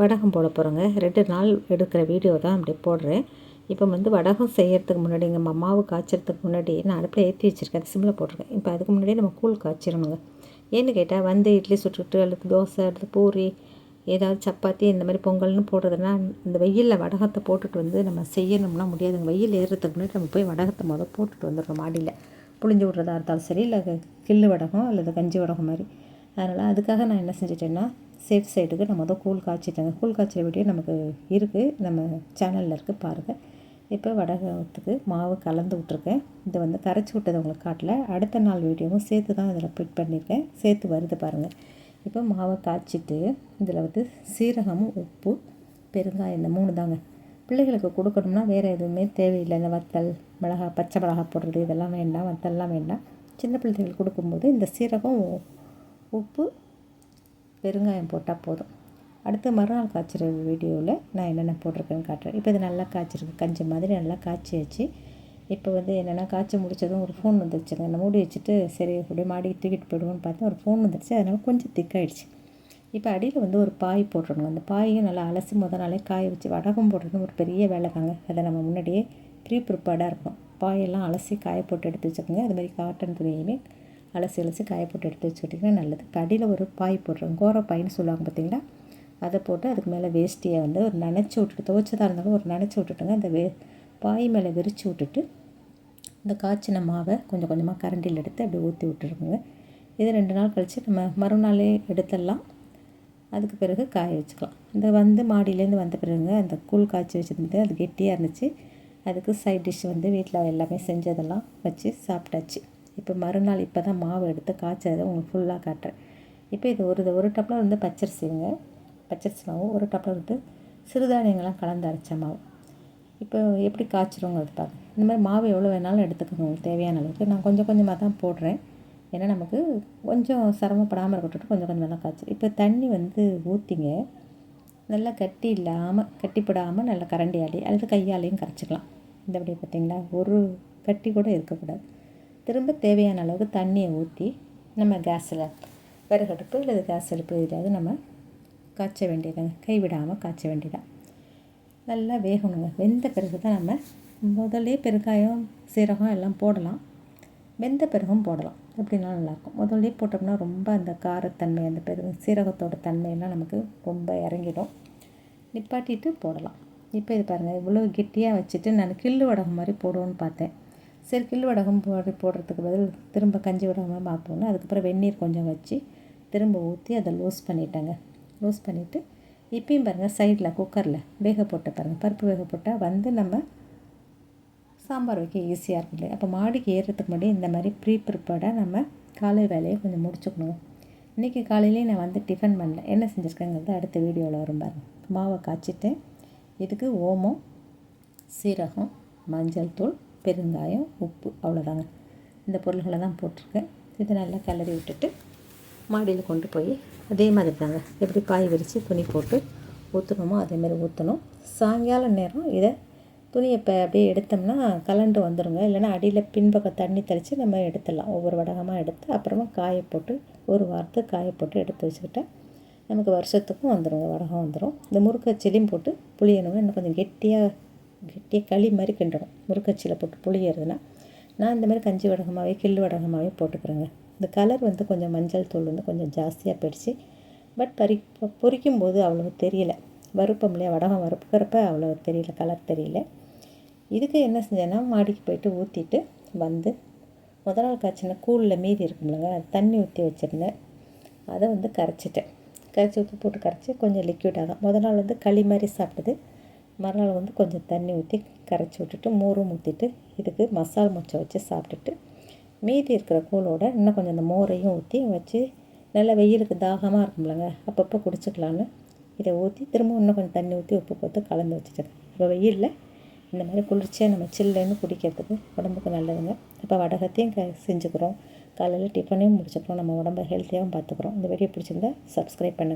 வடகம் போட போகிறோங்க ரெண்டு நாள் எடுக்கிற வீடியோ தான் அப்படி போடுறேன். இப்போ வந்து வடகம் செய்யறதுக்கு முன்னாடி எங்கள் மாவு காய்ச்சறதுக்கு முன்னாடி நான் அடுப்பில் ஏற்றி வச்சுருக்கேன். சிம்மில் போட்டிருக்கேன். இப்போ அதுக்கு முன்னாடி நம்ம கூழ் காய்ச்சிடணுங்க. ஏன்னு கேட்டால் வந்து இட்லி சுட்டுக்கிட்டு அல்லது தோசை அல்லது பூரி ஏதாவது சப்பாத்தி இந்த மாதிரி பொங்கல்னு போடுறதுனா இந்த வெயிலில் வடகத்தை போட்டுட்டு வந்து நம்ம செய்யணும்னா முடியாதுங்க. வெயில் ஏறுறதுக்கு முன்னாடி நம்ம போய் வடகத்தை முதல் போட்டுட்டு வந்துடுறோம் மாடியில். புளிஞ்சு விட்றதா இருந்தாலும் சரி இல்லை கில்லு வடகம் அல்லது கஞ்சி வடகம் மாதிரி. அதனால் அதுக்காக நான் என்ன செஞ்சிட்டேன்னா சேஃப் சைடுக்கு நம்ம மொதல் கூழ் காய்ச்சிட்டேங்க கூழ் காய்ச்சல் வீடியோ நமக்கு இருக்குது நம்ம சேனலில் இருக்குது பாருங்கள் இப்போ வடகத்துக்கு மாவு கலந்து விட்ருக்கேன் இதை வந்து கரைச்சி விட்டது உங்களுக்கு காட்டல. அடுத்த நாள் வீடியோவும் சேர்த்து தான் இதில் ஃபிட் பண்ணியிருக்கேன். சேர்த்து வருது பாருங்கள் இப்போ மாவை காய்ச்சிட்டு இதில் வந்து சீரகமும் உப்பு பெருங்காயம் இந்த மூணு தாங்க. பிள்ளைகளுக்கு கொடுக்கணும்னா வேறு எதுவுமே தேவையில்லை. இந்த வத்தல் மிளகா பச்சை மிளகா போடுறது இதெல்லாம் வேண்டாம். வத்தல்லாம் வேண்டாம். சின்ன பிள்ளைகளுக்கு கொடுக்கும்போது இந்த சீரகம் உப்பு பெருங்காயம் போட்டால் போதும். அடுத்து மறுநாள் காய்ச்சிற வீடியோவில் நான் என்னென்ன போட்டிருக்கேன்னு காட்டுறேன். இப்போ இது நல்லா காய்ச்சிருக்கு. கஞ்சி மாதிரி நல்லா காய்ச்சியாச்சு. இப்போ வந்து என்னென்னா காய்ச்சி முடித்ததும் ஒரு ஃபோன் வந்துருச்சுங்க நான் மூடி வச்சுட்டு சரி அப்படியே மாடி தூக்கிட்டு போயிடுவோம்னு பார்த்தா ஒரு ஃபோன் வந்துருச்சு அதனால் கொஞ்சம் திக்காயிடுச்சு. இப்போ அடியில் வந்து ஒரு பாய் போட்டுடணும் அந்த பாயையும் நல்லா அலசி முத நாளே காய வச்சு வடகம் போடுறது ஒரு பெரிய வேலை தாங்க அதை நம்ம முன்னாடியே ப்ரீ ப்ரிப்பேர்டாக இருக்கும் பாயெல்லாம் அலசி காய போட்டு எடுத்து வச்சுக்கோங்க. அது மாதிரி காட்டன் துணியுமே அலசி அலசி காய போட்டு எடுத்து வச்சுக்கிட்டிங்கன்னா நல்லது. கடியில் ஒரு பாய் போடுறோம். கோர பாயின்னு சொல்லுவாங்க பார்த்தீங்களா? அதை போட்டு அதுக்கு மேலே வேஷ்டியை வந்து ஒரு நினச்சி விட்டுட்டு துவச்சதாக இருந்தாலும் ஒரு நினச்சி விட்டுட்டுங்க அந்த வே பாய் மேலே விரித்து விட்டுட்டு இந்த காய்ச்சின மாவை கொஞ்சம் கொஞ்சமாக கரண்டியில் எடுத்து அப்படியே ஊற்றி விட்டுருக்குங்க இது ரெண்டு நாள் கழித்து நம்ம மறுநாளே எடுத்துடலாம். அதுக்கு பிறகு காய வச்சுக்கலாம். இந்த வந்து மாடியிலேருந்து வந்த பிறகுங்க அந்த கூழ் காய்ச்சி வச்சுருந்து அது கெட்டியாக இருந்துச்சு. அதுக்கு சைட் டிஷ் வந்து வீட்டில் எல்லாமே செஞ்சதெல்லாம் வச்சு சாப்பிட்டாச்சு. இப்போ மறுநாள் இப்போ தான் மாவு எடுத்து காய்ச்சதை உங்களுக்கு ஃபுல்லாக காட்டுறேன். இப்போ இது ஒரு ஒரு டப்ளர் வந்து பச்சரிசிங்க. பச்சரிசி மாவு ஒரு டப்ளர் வந்து சிறுதானியங்கள்லாம் கலந்து அரைச்ச மாவு. இப்போ எப்படி காய்ச்சிருங்கிறது பார்க்க இந்த மாதிரி மாவு எவ்வளோ வேணாலும் எடுத்துக்கணும் உங்களுக்கு தேவையான அளவுக்கு. நான் கொஞ்சம் கொஞ்சமாக தான் போடுறேன். ஏன்னா நமக்கு கொஞ்சம் சிரமப்படாமல் இருக்கட்டும் கொஞ்சம் கொஞ்சமாக தான் காய்ச்சி இப்போ தண்ணி வந்து ஊற்றிங்க நல்லா கட்டி இல்லாமல் கட்டிப்படாமல் நல்லா கரண்டியாலே அல்லது கையாலையும் கரைச்சிக்கலாம். இந்த அப்படி பார்த்திங்களா? ஒரு கட்டி கூட இருக்கக்கூடாது. திரும்ப தேவையான அளவுக்கு தண்ணியை ஊற்றி நம்ம கேஸில் விறகடுப்பு இல்லை கேஸ் அடுப்பு இதாவது நம்ம காய்ச்ச வேண்டியதுங்க கைவிடாமல் காய்ச்ச வேண்டியதான் நல்லா வேகணுங்க. வெந்த பிறகு தான் நம்ம முதல்லே பெருங்காயம் சீரகம் எல்லாம் போடலாம். வெந்த பிறகும் போடலாம். எப்படினாலும் நல்லாயிருக்கும். முதல்லே போட்டோம்னா ரொம்ப அந்த காரத்தன்மை அந்த பெரு சீரகத்தோட தன்மையெல்லாம் நமக்கு ரொம்ப இறங்கிடும். நிப்பாட்டிட்டு போடலாம். இப்போ இது பாருங்கள் இவ்வளோ கெட்டியாக வச்சுட்டு நான் கில்லு வடகம் மாதிரி போடுவோன்னு பார்த்தேன். சரி கில்லு வடகம் போடு போடுறதுக்கு பதில் திரும்ப கஞ்சி விடாமல் பார்ப்போன்னு அதுக்கப்புறம் வெந்நீர் கொஞ்சம் வச்சு திரும்ப ஊற்றி அதை லூஸ் பண்ணிட்டேங்க. லூஸ் பண்ணிவிட்டு இப்பயும் பாருங்கள் சைடில் குக்கரில் வேக போட்டு பாருங்கள் பருப்பு வேக போட்டால் வந்து நம்ம சாம்பார் வைக்க ஈஸியாக இருக்கும் இல்லையா? அப்போ மாடிக்கு ஏறுறதுக்கு முன்னாடி இந்த மாதிரி ப்ரீ ப்ரிப்பேர்டாக நம்ம காலை வேலையை கொஞ்சம் முடிச்சுக்கணும். இன்றைக்கி காலையிலேயே நான் வந்து டிஃபன் பண்ணல. என்ன செஞ்சுருக்கேங்கிறது அடுத்த வீடியோவில் வரும் பாருங்கள் மாவை காய்ச்சிட்டு இதுக்கு ஓமம் சீரகம் மஞ்சள் தூள் பெருங்காயம் உப்பு அவ்வளோதாங்க இந்த பொருள்களை தான் போட்டிருக்கேன். இதை நல்லா கிளறி விட்டுட்டு மாடியில் கொண்டு போய் அதே மாதிரி தாங்க. எப்படி பாய் விரித்து துணி போட்டு ஊற்றணுமோ அதேமாதிரி ஊற்றணும் சாயங்காலம் நேரம் இதை துணியை இப்போ அப்படியே எடுத்தோம்னா கலண்டு வந்துடுங்க இல்லைனா அடியில் பின்பக்கம் தண்ணி தெளித்து நம்ம எடுத்துடலாம். ஒவ்வொரு வடகமாக எடுத்து அப்புறமா காய போட்டு ஒரு வாரத்துக்கு காய போட்டு எடுத்து வச்சுக்கிட்டா நமக்கு வருஷத்துக்கும் வந்துடுங்க வடகம் வந்துடும் இந்த முறுக்கை செலியும் போட்டு புளியணுங்க. இன்னும் கொஞ்சம் கெட்டியாக கெட்டியாக களி மாதிரி கிண்டணும் முறுக்கச்சியில் போட்டு புளியறதுனா நான் இந்த மாதிரி கஞ்சி வடகமாகவே கில்லு வடகமாகவே போட்டுக்கிறேங்க. இந்த கலர் வந்து கொஞ்சம் மஞ்சள் தூள் வந்து கொஞ்சம் ஜாஸ்தியாக போயிடுச்சு பட் பறி பொரிக்கும் போது அவ்வளோ தெரியல. வறுப்பம் இல்லையா? வடகம் வறுப்புக்கிறப்ப அவ்வளோ தெரியல கலர் தெரியல. இதுக்கு என்ன செஞ்சேன்னா மாடிக்கு போயிட்டு ஊற்றிட்டு வந்து முதல் நாள் காய்ச்சின கூழில் மீதி இருக்கும்லங்க அது தண்ணி ஊற்றி வச்சுருந்தேன் அதை வந்து கரைச்சிட்டேன். கரைச்சி உப்பு போட்டு கரைச்சி கொஞ்சம் லிக்விடாக தான் முதல் நாள் வந்து களி மாதிரி சாப்பிட்டது. மறுநாள் வந்து கொஞ்சம் தண்ணி ஊற்றி கரைச்சி விட்டுட்டு மோரும் ஊற்றிட்டு இதுக்கு மசால் மொச்சை வச்சு சாப்பிட்டுட்டு மீதி இருக்கிற கூழோட இன்னும் கொஞ்சம் அந்த மோரையும் ஊற்றி வச்சு நல்லா வெயிலுக்கு தாகமாக இருக்கும்லங்க அப்பப்போ குடிச்சிக்கலான்னு இதை ஊற்றி திரும்ப இன்னும் கொஞ்சம் தண்ணி ஊற்றி உப்பு போட்டு கலந்து வச்சுட்டேன் இப்போ வெயிலில் இந்த மாதிரி குளிர்ச்சியாக நம்ம சில்லுன்னு குடிக்கிறதுக்கு உடம்புக்கு நல்லதுங்க. இப்போ வடகத்தையும் க செஞ்சுக்கிறோம். காலையில் டிஃபனையும் முடிச்சுக்கிறோம். நம்ம உடம்பை ஹெல்த்தியாகவும் பார்த்துக்குறோம். இந்த வீடியோ பிடிச்சிருந்தா சப்ஸ்கிரைப் பண்ணுங்கள்